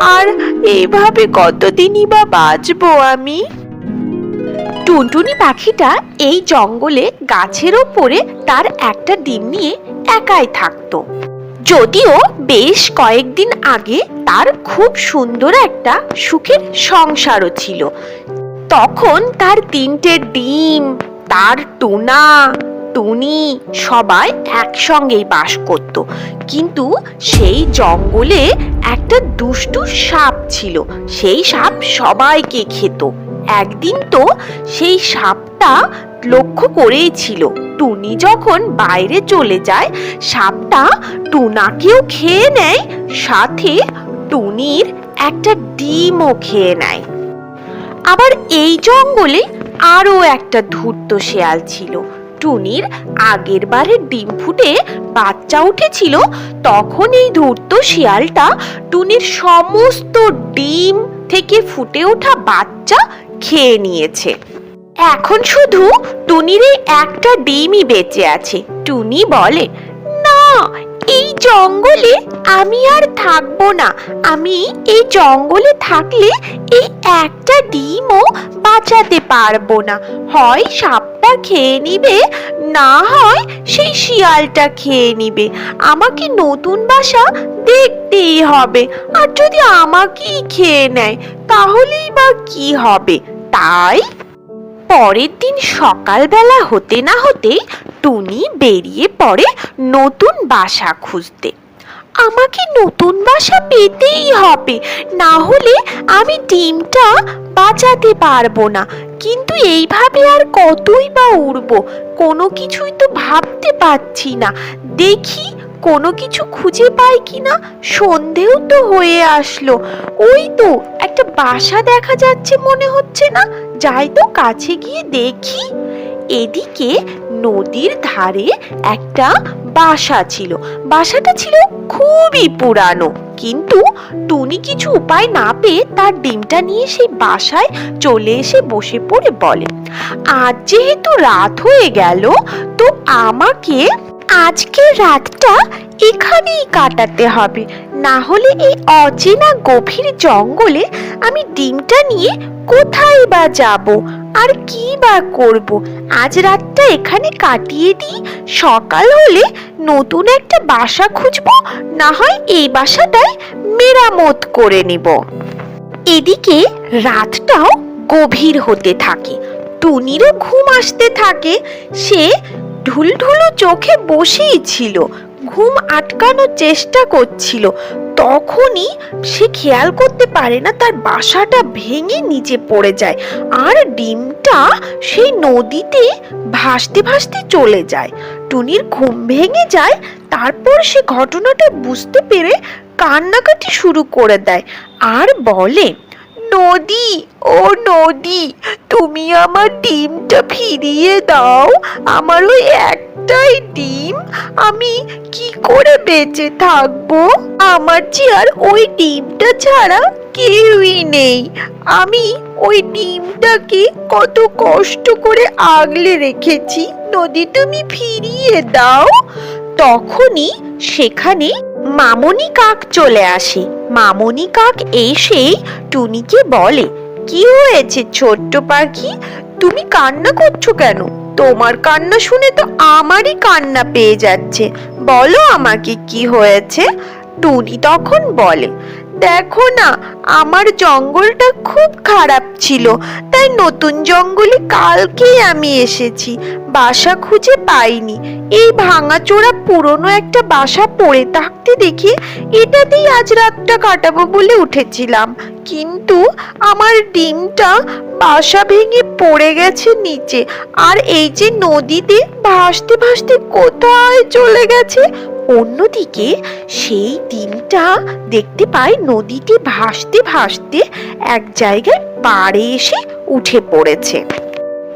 আর এইভাবে কতদিনই বা বাঁচবো আমি? টুনটুনি পাখিটা এই জঙ্গলে গাছের ওপরে তার একটা ডিম নিয়ে একাই থাকতো। যদিও বেশ কয়েকদিন আগে তার খুব সুন্দর একটা সুখের সংসারও ছিল। তখন তার তিনটে ডিম, তার টুনা টুনি সবাই একসঙ্গেই বাস করত। কিন্তু সেই জঙ্গলে একটা দুষ্টু সাপ ছিল। সেই সাপ সবাইকে খেত। একদিন তো সেই সাপটা লক্ষ্য করেই ছিল। টুনি যখন বাইরে চলে যায়, সাপটা টুনাকেও খেয়ে নেয়, সাথে টুনির একটা ডিমও খেয়ে নেয়। আবার এই জঙ্গলে আরও একটা ধূর্ত শেয়াল ছিল। টুনির আগের বারের ডিম ফুটে বাচ্চা উঠেছিল, তখন এই ধূর্ত শিয়ালটা টুনির সমস্ত ডিম থেকে ফুটে ওঠা বাচ্চা খেয়ে নিয়েছে। এখন শুধু টুনির একটা ডিমই বেঁচে আছে। টুনি বলে, না এই জঙ্গলে আমি আর থাকব না। আমি এই জঙ্গলে থাকলে এই একটা ডিমও বাঁচাতে পারব না। হয় সাপটা খেয়ে নিবে, না হয় সেই শিয়ালটা খেয়ে নিবে। আমাকে নতুন বাসা দেখতেই হবে, আর যদি আমাকেই খেয়ে নেয়, তাহলেই বা কি হবে? তাই পরের দিন সকালবেলা হতে না হতেই টুনি বেরিয়ে পড়ে নতুন বাসা খুঁজতে। আমাকে নতুন বাসা পেতেই হবে, না হলে আমি ডিমটা বাঁচাতে পারব না। কিন্তু এইভাবে আর কতই বা উড়বো, কোনো কিছুই তো ভাবতে পারছি না। দেখি কোনো কিছু খুঁজে পাই কিনা, সন্ধেও তো হয়ে আসলো। ওই তো একটা বাসা দেখা যাচ্ছে মনে হচ্ছে না। যাই তো কাছে গিয়ে দেখি, এদিকে নদীর ধারে একটা বাসা ছিল। বাসাটা ছিল খুবই পুরানো। কিন্তু টুনি কিছু উপায় না পেয়ে তার ডিমটা নিয়ে সেই বাসায় চলে এসে বসে পড়ে বলে, আজ যেহেতু রাত হয়ে গেল, তো আমাকে আজকে রাতটা এখানেই কাটাতে হবে। না হলে এই অচেনা গভীর জঙ্গলে আমি ডিমটা নিয়ে কোথায় বা যাব? আর কি বা করব? আজ রাতটা এখানে কাটিয়ে দিই। সকাল হলে নতুন একটা বাসা খুঁজবো, না হয় এই বাসাটাই মেরামত করে নেব। এদিকে রাতটাও গভীর হতে থাকে। টুনিরও ঘুম আসতে থাকে। সে ঢুলঢুলু চোখে বসেই ছিল, ঘুম আটকানোর চেষ্টা করছিল। তখনই সে খেয়াল করতে পারে না তার বাসাটা ভেঙে নিচে পড়ে যায় আর ডিমটা সেই নদীতে ভাসতে ভাসতে চলে যায়। টুনির ঘুম ভেঙে যায়, তারপর সে ঘটনাটা বুঝতে পেরে কান্নাকাটি শুরু করে দেয় আর বলে নদী, ও নদী, তুমি আমার ডিমটা ফিরিয়ে দাও। আমার ওই একটাই ডিম। আমি কি করে বেঁচে থাকব? আমার যে আর ওই ডিমটা ছাড়া কেউই নেই। আমি ওই ডিমটাকে কত কষ্ট করে আগলে রেখেছি। নদী তুমি ফিরিয়ে দাও। তখনই সেখানে মামনি কাক চলে আসে। মামনি কাক এসেই টুনিকে বলে, কি হয়েছে ছোট্ট পাখি? তুমি কান্না করছ কেন? তোমার কান্না শুনে তো আমারই কান্না পেয়ে যাচ্ছে। বলো আমাকে কি হয়েছে? টুনি তখন বলে দেখো না, আমার জঙ্গলটা খুব খারাপ ছিল, তাই নতুন জঙ্গলে কালকেই আমি এসেছি, বাসা খুঁজে পাইনি। এই ভাঙাচোরা পুরনো একটা বাসা পড়ে থাকতে দেখে এটাতেই আজ রাতটা কাটাবো বলে উঠেছিলাম। কিন্তু আমার ডিমটা বাসা ভেঙে পড়ে গেছে নিচে, আর এই যে নদীতে ভাসতে ভাসতে কোথায় চলে গেছে অন্যদিকে সেই ডিমটা দেখতে পায় নদীতে ভাসতে ভাসতে এক জায়গায় পাড়ে এসে উঠে পড়েছে।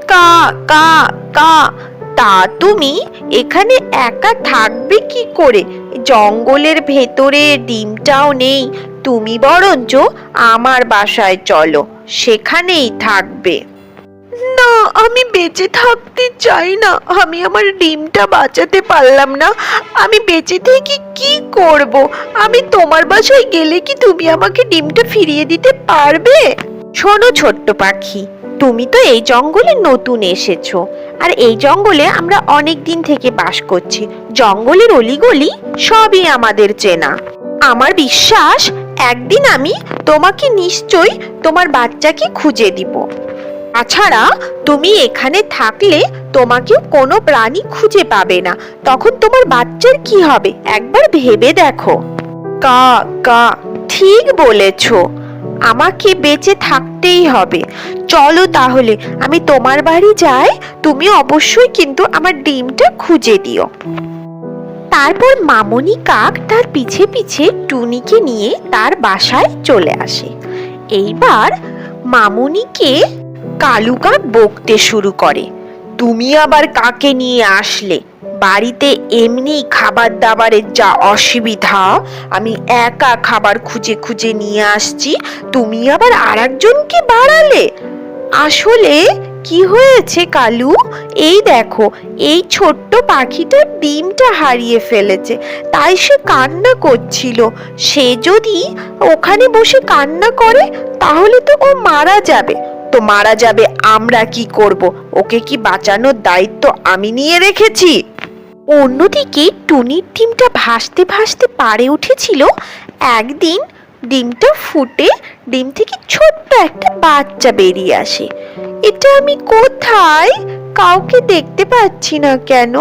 কা কা কা, তা তুমি এখানে একা থাকবে কি করে? জঙ্গলের ভেতরে ডিমটাও নেই। তুমি বরঞ্চ আমার বাসায় চলো, সেখানেই থাকবে। না, আমি বেঁচে থাকতে চাই না। আমি আমার ডিমটা বাঁচাতে পারলাম না। আমি বেঁচে থেকে কি করব? আমি তোমার বাসায় গেলে কি তুমি আমাকে ডিমটা ফিরিয়ে দিতে পারবে? শোনো ছোট্ট পাখি, তুমি তো এই জঙ্গলে নতুন এসেছ। আর এই জঙ্গলে আমরা অনেক দিন থেকে বাস করছি। জঙ্গলের অলিগলি সবই আমাদের চেনা। আমার বিশ্বাস, একদিন আমি তোমাকে নিশ্চয়ই তোমার বাচ্চাকে খুঁজে দিব। তাছাড়া তুমি এখানে থাকলে তোমাকে কোনো প্রাণী খুঁজে পাবে না। তখন তোমার বাচ্চার কি হবে? একবার ভেবে দেখো। কা কা, ঠিক বলেছ। আমাকে বেঁচে থাকতেই হবে। চলো তাহলে, আমি তোমার বাড়ি যাই, তুমি অবশ্যই কিন্তু আমার ডিমটা খুঁজে দিও। তারপর মামনি কাক তার পিছে পিছে টুনিকে নিয়ে তার বাসায় চলে আসে। এইবার মামুনিকে কালু কাক বকতে শুরু করে। তুমি আবার কাকে নিয়ে আসলে? বাড়িতে এমনি খাবার দাবারের যা অসুবিধা, আমি একা খাবার খুঁজে খুঁজে নিয়ে আসছি, তুমি আবার আরেকজনকে বাড়ালে? আসলে কি হয়েছে কালু? এই দেখো, এই ছোট্ট পাখিটা ডিমটা হারিয়ে ফেলেছে, তাই সে কান্না করছিল। সে যদি ওখানে বসে কান্না করে, তাহলে তো ও মারা যাবে। তো মারা যাবে, আমরা কি করব? ওকে কি বাঁচানোর দায়িত্ব আমি নিয়ে রেখেছি? অন্যদিকে টুনির ডিমটা ভাসতে ভাসতে পারে উঠেছিল। একদিন ডিমটা ফুটে ডিম থেকে ছোট্ট একটা বাচ্চা বেরিয়ে আসে। এটা আমি কোথায়? কাউকে দেখতে পাচ্ছি না কেন?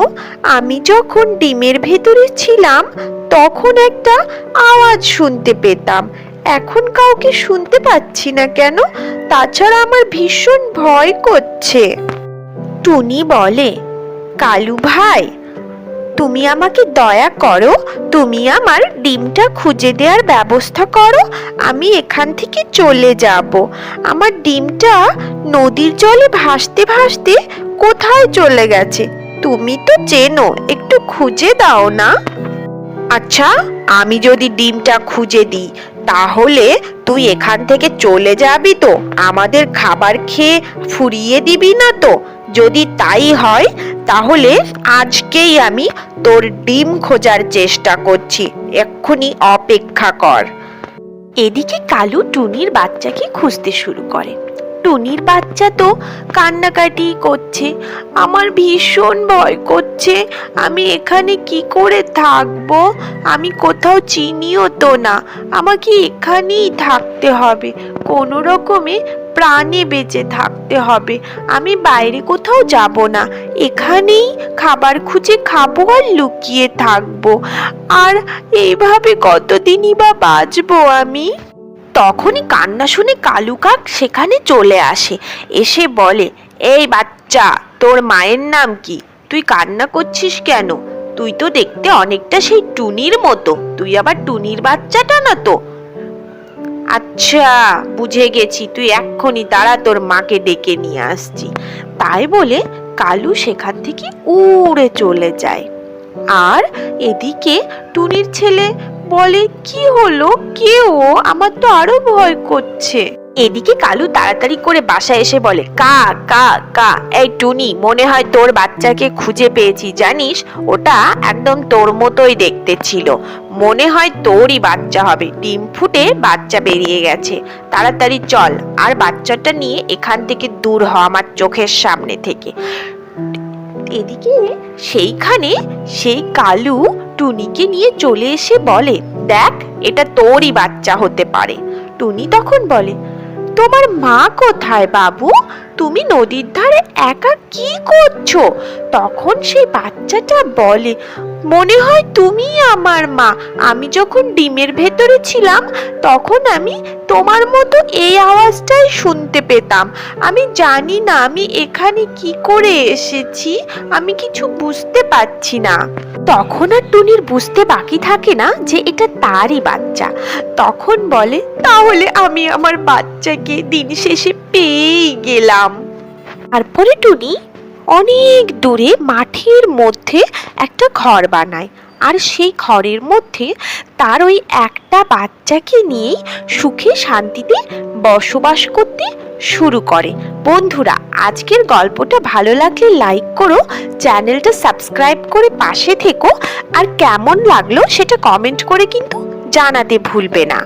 আমি যখন ডিমের ভেতরে ছিলাম, তখন একটা আওয়াজ শুনতে পেতাম। এখন কাউকে শুনতে পাচ্ছি না কেন? তাছাড়া আমার ভীষণ ভয় করছে। টুনি বলে, কালু ভাই, তুমি আমাকে দয়া করো, তুমি আমার ডিমটা খুঁজে দেওয়ার ব্যবস্থা করো, আমি এখান থেকে চলে যাব। আমার ডিমটা নদীর জলে ভাসতে ভাসতে কোথায় চলে গেছে? তুমি তো চেনো, একটু খুঁজে দাও না? আচ্ছা আমি যদি ডিমটা খুঁজে দিই তাহলে তুই এখান থেকে চলে যাবি তো। আমাদের খাবার খেয়ে ফুরিয়ে দিবি না তো। যদি তাই হয়, তাহলে আজকেই আমি তোর ডিম খোঁজার চেষ্টা করছি। এক্ষুনি অপেক্ষা কর। এদিকে কালু টুনির বাচ্চাকে খুঁজতে শুরু করে। টুনির বাচ্চা তো কান্নাকাটি করছে, আমার ভীষণ ভয় করছে, আমি এখানে কি করে থাকব? আমি কোথাও চিনিও তো না, আমাকে এখানেই থাকতে হবে, কোনো রকমে প্রাণে বেঁচে থাকতে হবে, আমি বাইরে কোথাও যাব না, এখানেই খাবার খুঁজে খাব আর লুকিয়ে থাকব, আর এইভাবে কতদিনই বা বাঁচবো আমি? তখনই কান্না শুনে কালু কাক সেখানে চলে আসে। এসে বলে, এই বাচ্চা, তোর মায়ের নাম কি? তুই কান্না করছিস কেন? তুই তো দেখতে অনেকটা সেই টুনির মতো। তুই আবার টুনির বাচ্চাটা না তো? আচ্ছা বুঝে গেছি। তুই এক্ষুনি তারা তোর মাকে ডেকে নিয়ে আসছি। তাই বলে কালু সেখান থেকে উড়ে চলে যায়। আর এদিকে টুনির ছেলে বলে, কি হলো? কে ও? আমার তো আরও ভয় করছে। এদিকে কালু তাড়াতাড়ি করে বাসায় এসে বলে, কা কা কা, এই টুনি, মনে হয় তোর বাচ্চাকে খুঁজে পেয়েছি, জানিস? ওটা একদম তোর মতোই দেখতে ছিল। মনে হয় তোরই বাচ্চা হবে। ডিম ফুটে বাচ্চা বেরিয়ে গেছে। তাড়াতাড়ি চল। আর বাচ্চাটা নিয়ে এখান থেকে দূর হ আমার চোখের সামনে থেকে। এদিকে সেইখানে সেই কালু টুনিকে নিয়ে চলে এসে বলে, দেখ, এটা তোরই বাচ্চা হতে পারে। টুনি তখন বলে, তোমার মা কোথায় বাবু? তুমি নদীর ধারে একা কি করছ? তখন সেই বাচ্চাটা বলে, মনে হয় তুমি আমার মা। আমি যখন ডিমের ভেতরে ছিলাম, তখন আমি তোমার মতো এই আওয়াজটাই শুনতে পেতাম। আমি জানি না আমি এখানে কি করে এসেছি, আমি কিছু বুঝতে পারছি না। তখন আর টুনির বুঝতে বাকি থাকে না যে এটা তারই বাচ্চা। তখন বলে, তাহলে আমি আমার বাচ্চাকে দিন শেষে পেয়েই গেলাম। তারপরে টুনি অনেক দূরে মাঠের মধ্যে একটা ঘর বানায়। আর সেই ঘরের মধ্যে তার ওই একটা বাচ্চাকে নিয়েই সুখে শান্তিতে বসবাস করতে শুরু করে। বন্ধুরা, আজকের গল্পটা ভালো লাগলে লাইক করো, চ্যানেলটা সাবস্ক্রাইব করে পাশে থেকো। আর কেমন লাগল সেটা কমেন্ট করে কিন্তু জানাতে ভুলবে না।